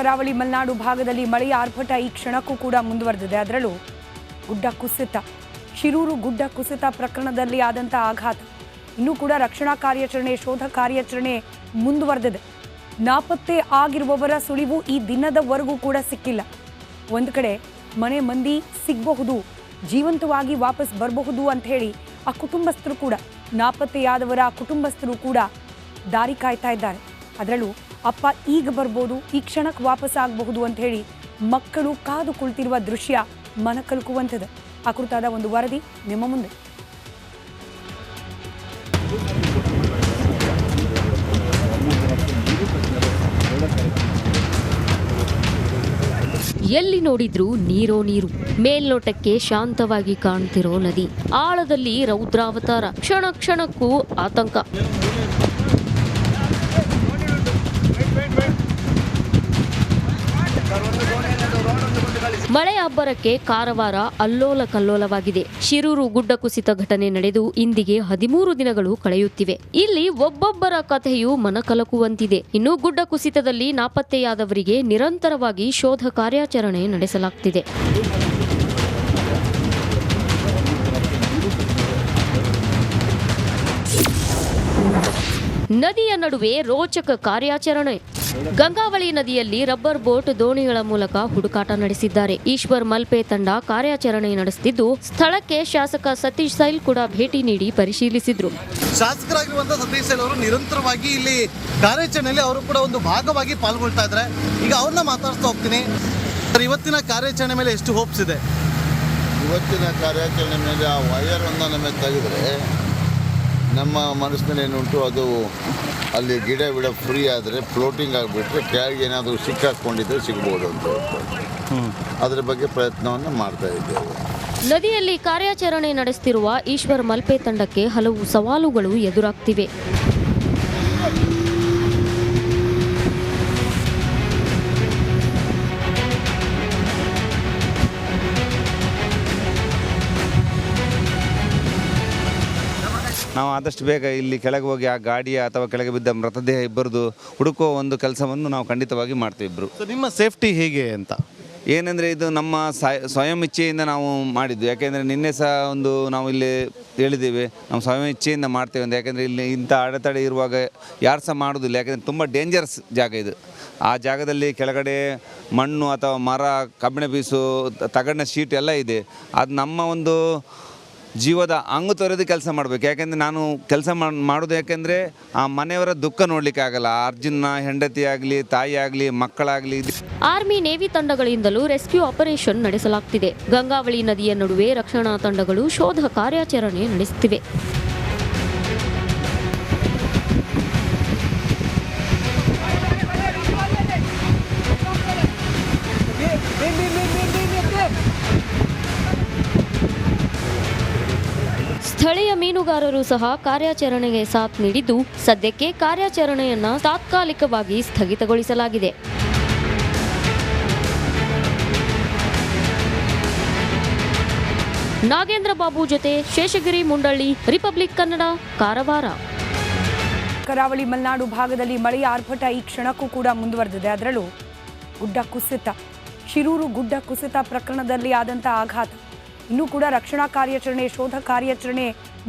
ಕರಾವಳಿ ಮಲೆನಾಡು ಭಾಗದಲ್ಲಿ ಮಳೆಯ ಆರ್ಭಟ ಈ ಕ್ಷಣಕ್ಕೂ ಕೂಡ ಮುಂದುವರೆದಿದೆ. ಅದರಲ್ಲೂ ಗುಡ್ಡ ಕುಸಿತ. ಶಿರೂರು ಗುಡ್ಡ ಕುಸಿತ ಪ್ರಕರಣದಲ್ಲಿ ಆದಂಥ ಆಘಾತ. ಇನ್ನೂ ಕೂಡ ರಕ್ಷಣಾ ಕಾರ್ಯಾಚರಣೆ, ಶೋಧ ಕಾರ್ಯಾಚರಣೆ ಮುಂದುವರೆದಿದೆ. ನಾಪತ್ತೆ ಆಗಿರುವವರ ಸುಳಿವು ಈ ದಿನದವರೆಗೂ ಕೂಡ ಸಿಕ್ಕಿಲ್ಲ. ಒಂದು ಕಡೆ ಮನೆ ಮಂದಿ ಸಿಗಬಹುದು, ಜೀವಂತವಾಗಿ ವಾಪಸ್ ಬರಬಹುದು ಅಂತ ಹೇಳಿ ಆ ಕುಟುಂಬಸ್ಥರು ಕೂಡ, ನಾಪತ್ತೆಯಾದವರ ಕುಟುಂಬಸ್ಥರು ಕೂಡ ದಾರಿ ಕಾಯ್ತಾ ಇದ್ದಾರೆ. ಅದರಲ್ಲೂ ಅಪ್ಪ ಈಗ ಬರ್ಬೋದು, ಈ ಕ್ಷಣಕ್ಕೆ ವಾಪಸ್ ಆಗಬಹುದು ಅಂತ ಹೇಳಿ ಮಕ್ಕಳು ಕಾದು ಕುಳಿತಿರುವ ದೃಶ್ಯ ಮನಕಲುಕುವಂಥದ್ದು. ಆ ಕುರಿತಾದ ಒಂದು ವರದಿ ನಿಮ್ಮ ಮುಂದೆ. ಎಲ್ಲಿ ನೋಡಿದ್ರು ನೀರೋ ನೀರು, ಮೇಲ್ನೋಟಕ್ಕೆ ಶಾಂತವಾಗಿ ಕಾಣ್ತಿರೋ ನದಿ, ಆಳದಲ್ಲಿ ರೌದ್ರಾವತಾರ, ಕ್ಷಣ ಕ್ಷಣಕ್ಕೂ ಆತಂಕ. ಮಳೆ ಅಬ್ಬರಕ್ಕೆ ಕಾರವಾರ ಅಲ್ಲೋಲ ಕಲ್ಲೋಲವಾಗಿದೆ ಶಿರೂರು ಗುಡ್ಡ ಕುಸಿತ ಘಟನೆ ನಡೆದು ಇಂದಿಗೆ ಹದಿಮೂರು ದಿನಗಳು ಕಳೆಯುತ್ತಿವೆ. ಇಲ್ಲಿ ಒಬ್ಬೊಬ್ಬರ ಕಥೆಯು ಮನಕಲಕುವಂತಿದೆ. ಇನ್ನು ಗುಡ್ಡ ಕುಸಿತದಲ್ಲಿ ನಾಪತ್ತೆಯಾದವರಿಗೆ ನಿರಂತರವಾಗಿ ಶೋಧ ಕಾರ್ಯಾಚರಣೆ ನಡೆಸಲಾಗ್ತಿದೆ. ನದಿಯ ನಡುವೆ ರೋಚಕ ಕಾರ್ಯಾಚರಣೆ. ಗಂಗಾವಳಿ ನದಿಯಲ್ಲಿ ರಬ್ಬರ್ ಬೋಟ್ ದೋಣಿಗಳ ಮೂಲಕ ಹುಡುಕಾಟ ನಡೆಸಿದ್ದಾರೆ. ಈಶ್ವರ್ ಮಲ್ಪೆ ತಂಡ ಕಾರ್ಯಾಚರಣೆ ನಡೆಸುತ್ತಿದ್ದು ಸ್ಥಳಕ್ಕೆ ಶಾಸಕ ಸತೀಶ್ ಸೈಲ್ ಕೂಡ ಭೇಟಿ ನೀಡಿ ಪರಿಶೀಲಿಸಿದ್ರು. ಶಾಸಕರಾಗಿರುವಂತಹ ಸತೀಶ್ ಸೈಲ್ ಅವರು ನಿರಂತರವಾಗಿ ಇಲ್ಲಿ ಕಾರ್ಯಾಚರಣೆಯಲ್ಲಿ ಅವರು ಕೂಡ ಒಂದು ಭಾಗವಾಗಿ ಪಾಲ್ಗೊಳ್ತಾ ಇದ್ದಾರೆ. ಈಗ ಅವ್ರನ್ನ ಮಾತಾಡ್ತಾ ಹೋಗ್ತೀನಿ. ಸರ್ ಇವತ್ತಿನ ಕಾರ್ಯಾಚರಣೆ ಮೇಲೆ ಎಷ್ಟು ಹೋಪ್ಸ್ ಇದೆ? ಇವತ್ತಿನ ಕಾರ್ಯಾಚರಣೆ ಮೇಲೆ ಆ ವಯರ್ ಒಂದು ನಮಗೆ ತೆಗೆದ್ರೆ ನಮ್ಮ ಮನಸ್ಸಿನಲ್ಲಿ ಏನುಂಟು ಅದು ಅಲ್ಲಿ ಗಿಡ ಬಿಡ ಫ್ರೀ ಆದರೆ ಫ್ಲೋಟಿಂಗ್ ಆಗಿಬಿಟ್ರೆ ಕೆಳಗೆ ಏನಾದರೂ ಸಿಕ್ಕಾಕೊಂಡಿದ್ರೆ ಸಿಗ್ಬೋದು ಅಂತ ಅದರ ಬಗ್ಗೆ ಪ್ರಯತ್ನವನ್ನು ಮಾಡ್ತಾ ಇದ್ದೇವೆ. ನದಿಯಲ್ಲಿ ಕಾರ್ಯಾಚರಣೆ ನಡೆಸುತ್ತಿರುವ ಈಶ್ವರ್ ಮಲ್ಪೆ ತಂಡಕ್ಕೆ ಹಲವು ಸವಾಲುಗಳು ಎದುರಾಗ್ತಿವೆ. ಆದಷ್ಟು ಬೇಗ ಇಲ್ಲಿ ಕೆಳಗೆ ಹೋಗಿ ಆ ಗಾಡಿಯ ಅಥವಾ ಕೆಳಗೆ ಬಿದ್ದ ಮೃತದೇಹ ಇಬ್ಬರದು ಹುಡುಕುವ ಒಂದು ಕೆಲಸವನ್ನು ನಾವು ಖಂಡಿತವಾಗಿ ಮಾಡ್ತೀವಿ ಇಬ್ಬರು ನಿಮ್ಮ ಸೇಫ್ಟಿ ಹೇಗೆ ಅಂತ? ಏನಂದರೆ ಇದು ನಮ್ಮ ಸ್ವಯಂ ಇಚ್ಛೆಯಿಂದ ನಾವು ಮಾಡಿದ್ದು. ಯಾಕೆಂದರೆ ನಿನ್ನೆ ಸಹ ಒಂದು ನಾವು ಇಲ್ಲಿ ಹೇಳಿದ್ದೇವೆ ನಾವು ಸ್ವಯಂ ಇಚ್ಛೆಯಿಂದ ಮಾಡ್ತೇವೆ ಅಂತ. ಯಾಕೆಂದರೆ ಇಲ್ಲಿ ಇಂಥ ಅಡೆತಡೆ ಇರುವಾಗ ಯಾರು ಸಹ ಮಾಡೋದಿಲ್ಲ. ಯಾಕೆಂದರೆ ತುಂಬ ಡೇಂಜರಸ್ ಜಾಗ ಇದು. ಆ ಜಾಗದಲ್ಲಿ ಕೆಳಗಡೆ ಮಣ್ಣು ಅಥವಾ ಮರ ಕಬ್ಬಿಣ ಬೀಸು ತಗಡಿನ ಶೀಟ್ ಎಲ್ಲ ಇದೆ. ಅದು ನಮ್ಮ ಒಂದು ಜೀವದ ಅಂಗು ತೊರೆದು ಕೆಲಸ ಮಾಡಬೇಕು. ಯಾಕೆಂದರೆ ನಾನು ಕೆಲಸ ಮಾಡೋದು ಯಾಕೆಂದರೆ ಆ ಮನೆಯವರ ದುಃಖ ನೋಡಲಿಕ್ಕೆ ಆಗಲ್ಲ. ಅರ್ಜುನ ಹೆಂಡತಿ ಆಗಲಿ, ತಾಯಿ ಆಗಲಿ, ಮಕ್ಕಳಾಗಲಿ ಆರ್ಮಿ ನೇವಿ ತಂಡಗಳಿಂದಲೂ ರೆಸ್ಕ್ಯೂ ಆಪರೇಷನ್ ನಡೆಸಲಾಗ್ತಿದೆ. ಗಂಗಾವಳಿ ನದಿಯ ನಡುವೆ ರಕ್ಷಣಾ ತಂಡಗಳು ಶೋಧ ಕಾರ್ಯಾಚರಣೆ ನಡೆಸುತ್ತಿವೆ. ಸ್ಥಳೀಯ ಮೀನುಗಾರರು ಸಹ ಕಾರ್ಯಾಚರಣೆಗೆ ಸಾಥ್ ನೀಡಿದ್ದು, ಸದ್ಯಕ್ಕೆ ಕಾರ್ಯಾಚರಣೆಯನ್ನ ತಾತ್ಕಾಲಿಕವಾಗಿ ಸ್ಥಗಿತಗೊಳಿಸಲಾಗಿದೆ. ನಾಗೇಂದ್ರ ಬಾಬು ಜೊತೆ ಶೇಷಗಿರಿ ಮುಂಡಳ್ಳಿ, ರಿಪಬ್ಲಿಕ್ ಕನ್ನಡ, ಕಾರವಾರ. ಕರಾವಳಿ ಮಲೆನಾಡು ಭಾಗದಲ್ಲಿ ಮಳೆಯ ಆರ್ಭಟ ಈ ಕ್ಷಣಕ್ಕೂ ಕೂಡ ಮುಂದುವರೆದಿದೆ. ಅದರಲ್ಲೂ ಗುಡ್ಡ ಕುಸಿತ. ಶಿರೂರು ಗುಡ್ಡ ಕುಸಿತ ಪ್ರಕರಣದಲ್ಲಿ ಆದಂಥ ಆಘಾತ. ಇನ್ನೂ ಕೂಡ ರಕ್ಷಣಾ ಕಾರ್ಯಾಚರಣೆ, ಶೋಧ ಕಾರ್ಯಾಚರಣೆ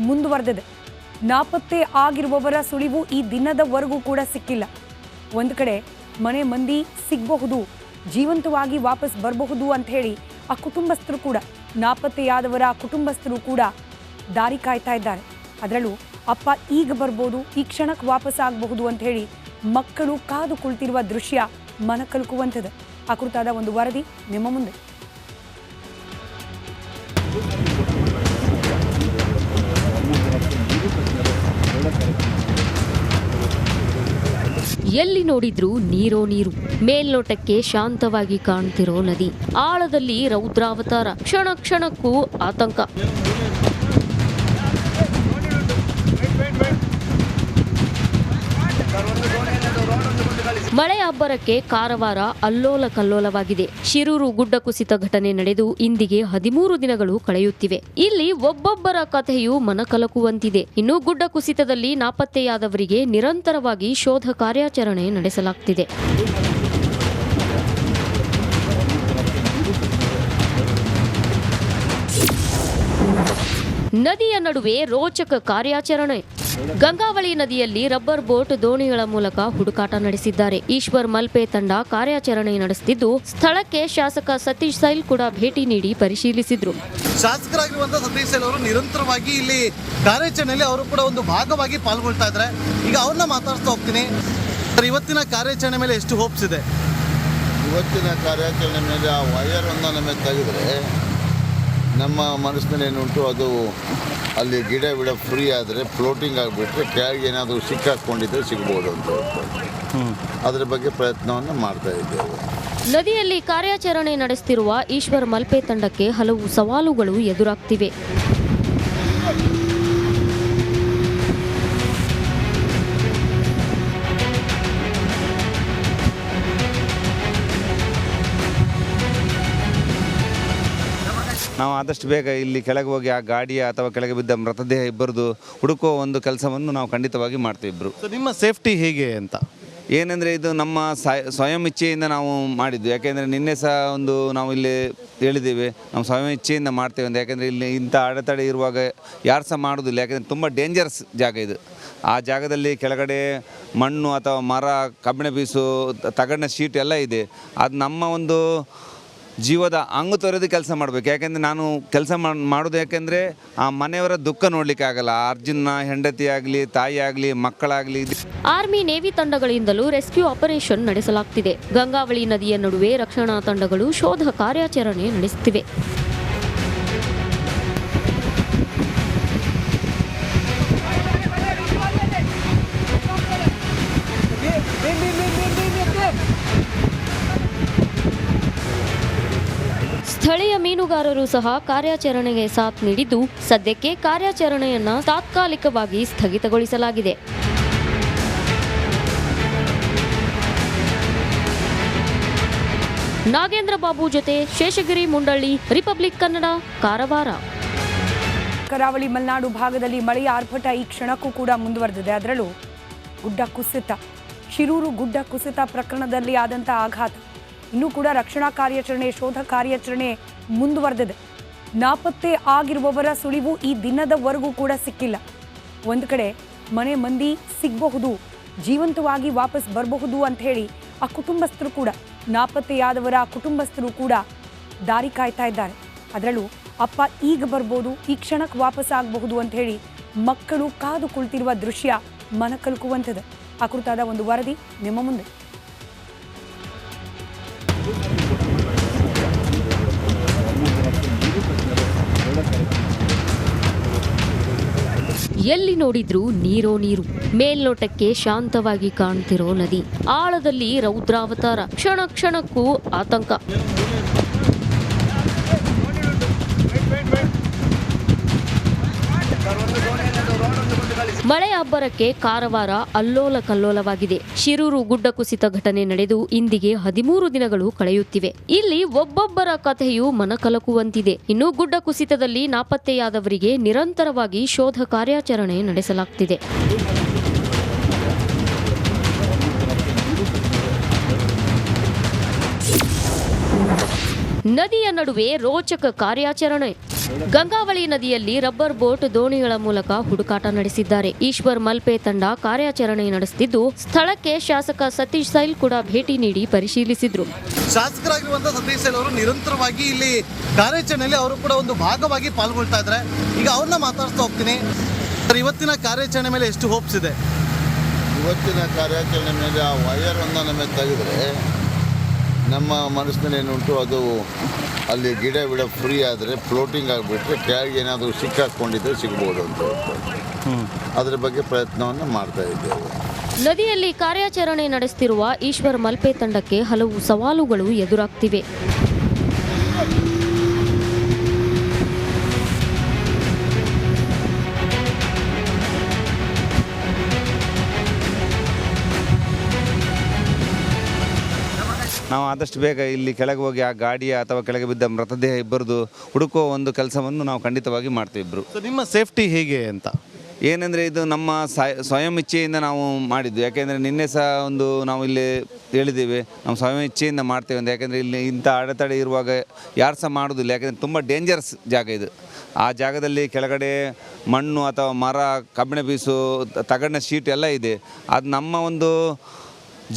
ಮುಂದುವರೆದಿದೆ. ನಾಪತ್ತೆ ಆಗಿರುವವರ ಸುಳಿವು ಈ ದಿನದವರೆಗೂ ಕೂಡ ಸಿಕ್ಕಿಲ್ಲ. ಒಂದು ಕಡೆ ಮನೆ ಮಂದಿ ಸಿಗಬಹುದು, ಜೀವಂತವಾಗಿ ವಾಪಸ್ ಬರಬಹುದು ಅಂತ ಹೇಳಿ ಆ ಕುಟುಂಬಸ್ಥರು ಕೂಡ, ನಾಪತ್ತೆಯಾದವರ ಕುಟುಂಬಸ್ಥರು ಕೂಡ ದಾರಿ ಕಾಯ್ತಾ ಇದ್ದಾರೆ. ಅದರಲ್ಲೂ ಅಪ್ಪ ಈಗ ಬರ್ಬೋದು, ಈ ಕ್ಷಣಕ್ಕೆ ವಾಪಸ್ ಆಗಬಹುದು ಅಂತ ಹೇಳಿ ಮಕ್ಕಳು ಕಾದು ಕುಳಿತಿರುವ ದೃಶ್ಯ ಮನಕಲುಕುವಂಥದ್ದು ಆ ಕುರಿತಾದ ಒಂದು ವರದಿ ನಿಮ್ಮ ಮುಂದೆ. ಎಲ್ಲಿ ನೋಡಿದ್ರು ನೀರೋ ನೀರು. ಮೇಲ್ನೋಟಕ್ಕೆ ಶಾಂತವಾಗಿ ಕಾಣ್ತಿರೋ ನದಿ. ಆಳದಲ್ಲಿ ರೌದ್ರಾವತಾರ. ಕ್ಷಣ ಕ್ಷಣಕ್ಕೂ ಆತಂಕ. ಮಳೆ ಅಬ್ಬರಕ್ಕೆ ಕಾರವಾರ ಅಲ್ಲೋಲ ಕಲ್ಲೋಲವಾಗಿದೆ ಶಿರೂರು ಗುಡ್ಡ ಕುಸಿತ ಘಟನೆ ನಡೆದು ಇಂದಿಗೆ ಹದಿಮೂರು ದಿನಗಳು ಕಳೆಯುತ್ತಿವೆ. ಇಲ್ಲಿ ಒಬ್ಬೊಬ್ಬರ ಕಥೆಯು ಮನಕಲಕುವಂತಿದೆ. ಇನ್ನು ಗುಡ್ಡ ಕುಸಿತದಲ್ಲಿ ನಾಪತ್ತೆಯಾದವರಿಗೆ ನಿರಂತರವಾಗಿ ಶೋಧ ಕಾರ್ಯಾಚರಣೆ ನಡೆಸಲಾಗ್ತಿದೆ. ನದಿಯ ನಡುವೆ ರೋಚಕ ಕಾರ್ಯಾಚರಣೆ. ಗಂಗಾವಳಿ ನದಿಯಲ್ಲಿ ರಬ್ಬರ್ ಬೋಟ್ ದೋಣಿಗಳ ಮೂಲಕ ಹುಡುಕಾಟ ನಡೆಸಿದ್ದಾರೆ. ಈಶ್ವರ್ ಮಲ್ಪೆ ತಂಡ ಕಾರ್ಯಾಚರಣೆ ನಡೆಸುತ್ತಿದ್ದು ಸ್ಥಳಕ್ಕೆ ಶಾಸಕ ಸತೀಶ್ ಸೈಲ್ ಕೂಡ ಭೇಟಿ ನೀಡಿ ಪರಿಶೀಲಿಸಿದ್ರು. ಶಾಸಕರಾಗಿರುವಂತಹ ಸತೀಶ್ ಅವರು ನಿರಂತರವಾಗಿ ಇಲ್ಲಿ ಕಾರ್ಯಾಚರಣೆಯಲ್ಲಿ ಅವರು ಕೂಡ ಒಂದು ಭಾಗವಾಗಿ ಪಾಲ್ಗೊಳ್ತಾ ಇದ್ದಾರೆ. ಈಗ ಅವ್ರನ್ನ ಮಾತಾಡ್ತಾ ಹೋಗ್ತೀನಿ. ಸರ್ ಇವತ್ತಿನ ಕಾರ್ಯಾಚರಣೆ ಮೇಲೆ ಎಷ್ಟು ಹೋಪ್ಸ್ ಇದೆ? ಇವತ್ತಿನ ಕಾರ್ಯಾಚರಣೆ ಮೇಲೆ ಆ ವೈರ್ ಒಂದು ನಮಗೆ ತೆಗೆದ್ರೆ ನಮ್ಮ ಮನಸ್ಸಿನಲ್ಲಿ ಏನುಂಟು ಅದು ಅಲ್ಲಿ ಗಿಡ ಬಿಡ ಫ್ರೀ ಆದರೆ ಫ್ಲೋಟಿಂಗ್ ಆಗಿಬಿಟ್ರೆ ಕೆಳಗೆ ಏನಾದರೂ ಸಿಕ್ಕಾಕ್ಕೊಂಡಿದ್ರೆ ಸಿಗ್ಬೋದು ಅಂತ ಅದರ ಅದ್ರ ಬಗ್ಗೆ ಪ್ರಯತ್ನವನ್ನು ಮಾಡ್ತಾ ಇದ್ದೇವೆ. ನದಿಯಲ್ಲಿ ಕಾರ್ಯಾಚರಣೆ ನಡೆಸುತ್ತಿರುವ ಈಶ್ವರ್ ಮಲ್ಪೆ ತಂಡಕ್ಕೆ ಹಲವು ಸವಾಲುಗಳು ಎದುರಾಗ್ತಿವೆ. ಆದಷ್ಟು ಬೇಗ ಇಲ್ಲಿ ಕೆಳಗೆ ಹೋಗಿ ಆ ಗಾಡಿಯ ಅಥವಾ ಕೆಳಗೆ ಬಿದ್ದ ಮೃತದೇಹ ಇಬ್ಬರದು ಹುಡುಕುವ ಒಂದು ಕೆಲಸವನ್ನು ನಾವು ಖಂಡಿತವಾಗಿ ಮಾಡ್ತೀವಿ ಇಬ್ಬರು ಸೊ ನಿಮ್ಮ ಸೇಫ್ಟಿ ಹೇಗೆ ಅಂತ? ಏನಂದರೆ ಇದು ನಮ್ಮ ಸ್ವಯಂ ಇಚ್ಛೆಯಿಂದ ನಾವು ಮಾಡಿದ್ದು. ಯಾಕೆಂದರೆ ನಿನ್ನೆ ಸಹ ಒಂದು ನಾವು ಇಲ್ಲಿ ಹೇಳಿದ್ದೀವಿ ನಾವು ಸ್ವಯಂ ಇಚ್ಛೆಯಿಂದ ಮಾಡ್ತೇವೆ ಅಂತ. ಯಾಕೆಂದರೆ ಇಲ್ಲಿ ಇಂಥ ಅಡೆತಡೆ ಇರುವಾಗ ಯಾರು ಸಹ ಮಾಡೋದಿಲ್ಲ ಯಾಕೆಂದರೆ ತುಂಬ ಡೇಂಜರಸ್ ಜಾಗ ಇದು. ಆ ಜಾಗದಲ್ಲಿ ಕೆಳಗಡೆ ಮಣ್ಣು ಅಥವಾ ಮರ ಕಬ್ಬಿಣ ಪೀಸು ತ- ತಗಡಿನ ಶೀಟ್ ಎಲ್ಲ ಇದೆ. ಅದು ನಮ್ಮ ಒಂದು ಜೀವದ ಅಂಗು ತೊರೆದು ಕೆಲಸ ಮಾಡಬೇಕು. ಯಾಕೆಂದರೆ ನಾನು ಕೆಲಸ ಮಾಡೋದು ಯಾಕೆಂದರೆ ಆ ಮನೆಯವರ ದುಃಖ ನೋಡಲಿಕ್ಕೆ ಆಗಲ್ಲ. ಅರ್ಜುನ ಹೆಂಡತಿ ಆಗಲಿ, ತಾಯಿ ಆಗಲಿ, ಮಕ್ಕಳಾಗಲಿ ಆರ್ಮಿ, ನೇವಿ ತಂಡಗಳಿಂದಲೂ ರೆಸ್ಕ್ಯೂ ಆಪರೇಷನ್ ನಡೆಸಲಾಗ್ತಿದೆ. ಗಂಗಾವಳಿ ನದಿಯ ನಡುವೆ ರಕ್ಷಣಾ ತಂಡಗಳು ಶೋಧ ಕಾರ್ಯಾಚರಣೆ ನಡೆಸುತ್ತಿವೆ. ಸ್ಥಳೀಯ ಮೀನುಗಾರರು ಸಹ ಕಾರ್ಯಾಚರಣೆಗೆ ಸಾಥ್ ನೀಡಿದ್ದು, ಸದ್ಯಕ್ಕೆ ಕಾರ್ಯಾಚರಣೆಯನ್ನ ತಾತ್ಕಾಲಿಕವಾಗಿ ಸ್ಥಗಿತಗೊಳಿಸಲಾಗಿದೆ. ನಾಗೇಂದ್ರ ಬಾಬು ಜೊತೆ ಶೇಷಗಿರಿ ಮುಂಡಳ್ಳಿ, ರಿಪಬ್ಲಿಕ್ ಕನ್ನಡ, ಕಾರವಾರ. ಕರಾವಳಿ ಮಲೆನಾಡು ಭಾಗದಲ್ಲಿ ಮಳೆಯ ಆರ್ಭಟ ಈ ಕ್ಷಣಕ್ಕೂ ಕೂಡ ಮುಂದುವರೆದಿದೆ. ಅದರಲ್ಲೂ ಗುಡ್ಡ ಕುಸಿತ. ಶಿರೂರು ಗುಡ್ಡ ಕುಸಿತ ಪ್ರಕರಣದಲ್ಲಿ ಆದಂಥ ಆಘಾತ. ಇನ್ನೂ ಕೂಡ ರಕ್ಷಣಾ ಕಾರ್ಯಾಚರಣೆ, ಶೋಧ ಕಾರ್ಯಾಚರಣೆ ಮುಂದುವರೆದಿದೆ. ನಾಪತ್ತೆ ಆಗಿರುವವರ ಸುಳಿವು ಈ ದಿನದವರೆಗೂ ಕೂಡ ಸಿಕ್ಕಿಲ್ಲ. ಒಂದು ಕಡೆ ಮನೆ ಮಂದಿ ಸಿಗಬಹುದು, ಜೀವಂತವಾಗಿ ವಾಪಸ್ ಬರಬಹುದು ಅಂತ ಹೇಳಿ ಆ ಕುಟುಂಬಸ್ಥರು ಕೂಡ, ನಾಪತ್ತೆಯಾದವರ ಕುಟುಂಬಸ್ಥರು ಕೂಡ ದಾರಿ ಕಾಯ್ತಾ ಇದ್ದಾರೆ. ಅದರಲ್ಲೂ ಅಪ್ಪ ಈಗ ಬರ್ಬೋದು, ಈ ಕ್ಷಣಕ್ಕೆ ವಾಪಸ್ ಆಗಬಹುದು ಅಂತ ಹೇಳಿ ಮಕ್ಕಳು ಕಾದು ಕುಳಿತಿರುವ ದೃಶ್ಯ ಮನ ಕಲುಕುವಂಥದ್ದು ಆ ಕುರಿತಾದ ಒಂದು ವರದಿ ನಿಮ್ಮ ಮುಂದೆ. ಎಲ್ಲಿ ನೋಡಿದ್ರೂ ನೀರೋ ನೀರು. ಮೇಲ್ನೋಟಕ್ಕೆ ಶಾಂತವಾಗಿ ಕಾಣ್ತಿರೋ ನದಿ. ಆಳದಲ್ಲಿ ರೌದ್ರಾವತಾರ. ಕ್ಷಣ ಕ್ಷಣಕ್ಕೂ ಆತಂಕ. ಮಳೆ ಅಬ್ಬರಕ್ಕೆ ಕಾರವಾರ ಅಲ್ಲೋಲ ಕಲ್ಲೋಲವಾಗಿದೆ. ಶಿರೂರು ಗುಡ್ಡ ಕುಸಿತ ಘಟನೆ ನಡೆದು ಇಂದಿಗೆ ಹದಿಮೂರು ದಿನಗಳು ಕಳೆಯುತ್ತಿವೆ. ಇಲ್ಲಿ ಒಬ್ಬೊಬ್ಬರ ಕಥೆಯು ಮನಕಲಕುವಂತಿದೆ. ಇನ್ನು ಗುಡ್ಡ ಕುಸಿತದಲ್ಲಿ ನಾಪತ್ತೆಯಾದವರಿಗೆ ನಿರಂತರವಾಗಿ ಶೋಧ ಕಾರ್ಯಾಚರಣೆ ನಡೆಸಲಾಗ್ತಿದೆ. ನದಿಯ ನಡುವೆ ರೋಚಕ ಕಾರ್ಯಾಚರಣೆ. ಗಂಗಾವಳಿ ನದಿಯಲ್ಲಿ ರಬ್ಬರ್ ಬೋಟ್ ದೋಣಿಗಳ ಮೂಲಕ ಹುಡುಕಾಟ ನಡೆಸಿದ್ದಾರೆ. ಈಶ್ವರ್ ಮಲ್ಪೆ ತಂಡ ಕಾರ್ಯಾಚರಣೆ ನಡೆಸುತ್ತಿದ್ದು ಸ್ಥಳಕ್ಕೆ ಶಾಸಕ ಸತೀಶ್ ಸೈಲ್ ಕೂಡ ಭೇಟಿ ನೀಡಿ ಪರಿಶೀಲಿಸಿದ್ರು. ಶಾಸಕರಾಗಿರುವಂತಹ ಸತೀಶ್ ಅವರು ನಿರಂತರವಾಗಿ ಇಲ್ಲಿ ಕಾರ್ಯಾಚರಣೆಯಲ್ಲಿ ಅವರು ಕೂಡ ಒಂದು ಭಾಗವಾಗಿ ಪಾಲ್ಗೊಳ್ತಾ ಇದ್ದಾರೆ. ಈಗ ಅವ್ರನ್ನ ಮಾತಾಡ್ತಾ ಹೋಗ್ತೀನಿ. ಸರ್ ಇವತ್ತಿನ ಕಾರ್ಯಾಚರಣೆ ಮೇಲೆ ಎಷ್ಟು ಹೋಪ್ಸ್ ಇದೆ? ಇವತ್ತಿನ ಕಾರ್ಯಾಚರಣೆ ಮೇಲೆ ಆ ವೈರ್ ಒಂದನ್ನ ನಮಗೆ ತೆಗೆದ್ರೆ ನಮ್ಮ ಮನಸ್ಸಿನಲ್ಲಿ ಏನುಂಟು ಅದು ಅಲ್ಲಿ ಗಿಡ ಬಿಡ ಫ್ರೀ ಆದರೆ ಫ್ಲೋಟಿಂಗ್ ಆಗಿಬಿಟ್ರೆ ಕೆಳಗೆ ಏನಾದರೂ ಸಿಕ್ಕಾಕೊಂಡಿದ್ರೆ ಸಿಗ್ಬೋದು ಅಂತ ಅದರ ಅದ್ರ ಬಗ್ಗೆ ಪ್ರಯತ್ನವನ್ನು ಮಾಡ್ತಾ ಇದ್ದೇವೆ. ನದಿಯಲ್ಲಿ ಕಾರ್ಯಾಚರಣೆ ನಡೆಸುತ್ತಿರುವ ಈಶ್ವರ್ ಮಲ್ಪೆ ತಂಡಕ್ಕೆ ಹಲವು ಸವಾಲುಗಳು ಎದುರಾಗ್ತಿವೆ. ನಾವು ಆದಷ್ಟು ಬೇಗ ಇಲ್ಲಿ ಕೆಳಗೆ ಹೋಗಿ ಆ ಗಾಡಿಯ ಅಥವಾ ಕೆಳಗೆ ಬಿದ್ದ ಮೃತದೇಹ ಇಬ್ಬರದು ಹುಡುಕುವ ಒಂದು ಕೆಲಸವನ್ನು ನಾವು ಖಂಡಿತವಾಗಿ ಮಾಡ್ತೀವಿ ಇಬ್ಬರು ಸೊ ನಿಮ್ಮ ಸೇಫ್ಟಿ ಹೇಗೆ ಅಂತ? ಏನಂದರೆ ಇದು ನಮ್ಮ ಸ್ವಯಂ ಇಚ್ಛೆಯಿಂದ ನಾವು ಮಾಡಿದ್ದು. ಯಾಕೆಂದರೆ ನಿನ್ನೆ ಸಹ ಒಂದು ನಾವು ಇಲ್ಲಿ ಹೇಳಿದ್ದೀವಿ ನಾವು ಸ್ವಯಂ ಇಚ್ಛೆಯಿಂದ ಮಾಡ್ತೇವೆ ಅಂತ. ಯಾಕೆಂದರೆ ಇಲ್ಲಿ ಇಂಥ ಅಡೆತಡೆ ಇರುವಾಗ ಯಾರು ಸಹ ಮಾಡೋದಿಲ್ಲ ಯಾಕೆಂದರೆ ತುಂಬ ಡೇಂಜರಸ್ ಜಾಗ ಇದು. ಆ ಜಾಗದಲ್ಲಿ ಕೆಳಗಡೆ ಮಣ್ಣು ಅಥವಾ ಮರ ಕಬ್ಬಿಣ ಪೀಸು ತ- ತಗಡಿನ ಶೀಟ್ ಎಲ್ಲ ಇದೆ. ಅದು ನಮ್ಮ ಒಂದು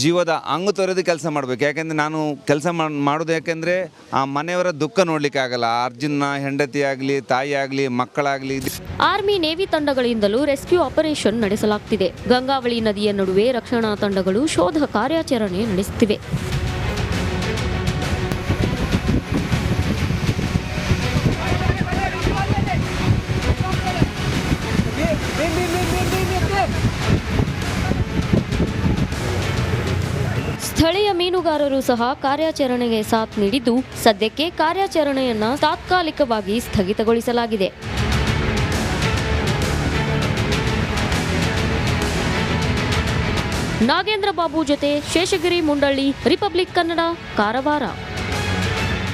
ಜೀವದ ಅಂಗು ತೊರೆದು ಕೆಲಸ ಮಾಡಬೇಕು. ಯಾಕೆಂದರೆ ನಾನು ಕೆಲಸ ಮಾಡೋದು ಯಾಕೆಂದರೆ ಆ ಮನೆಯವರ ದುಃಖ ನೋಡಲಿಕ್ಕೆ ಆಗಲ್ಲ. ಅರ್ಜುನ ಹೆಂಡತಿ ಆಗಲಿ, ತಾಯಿ ಆಗಲಿ, ಮಕ್ಕಳಾಗಲಿ ಆರ್ಮಿ, ನೇವಿ ತಂಡಗಳಿಂದಲೂ ರೆಸ್ಕ್ಯೂ ಆಪರೇಷನ್ ನಡೆಸಲಾಗ್ತಿದೆ. ಗಂಗಾವಳಿ ನದಿಯ ನಡುವೆ ರಕ್ಷಣಾ ತಂಡಗಳು ಶೋಧ ಕಾರ್ಯಾಚರಣೆ ನಡೆಸುತ್ತಿವೆ. ಸ್ಥಳೀಯ ಮೀನುಗಾರರು ಸಹ ಕಾರ್ಯಾಚರಣೆಗೆ ಸಾಥ್ ನೀಡಿದ್ದು, ಸದ್ಯಕ್ಕೆ ಕಾರ್ಯಾಚರಣೆಯನ್ನು ತಾತ್ಕಾಲಿಕವಾಗಿ ಸ್ಥಗಿತಗೊಳಿಸಲಾಗಿದೆ. ನಾಗೇಂದ್ರ ಬಾಬು ಜೊತೆ ಶೇಷಗಿರಿ, ಮುಂಡಳ್ಳಿ, ರಿಪಬ್ಲಿಕ್ ಕನ್ನಡ, ಕಾರವಾರ.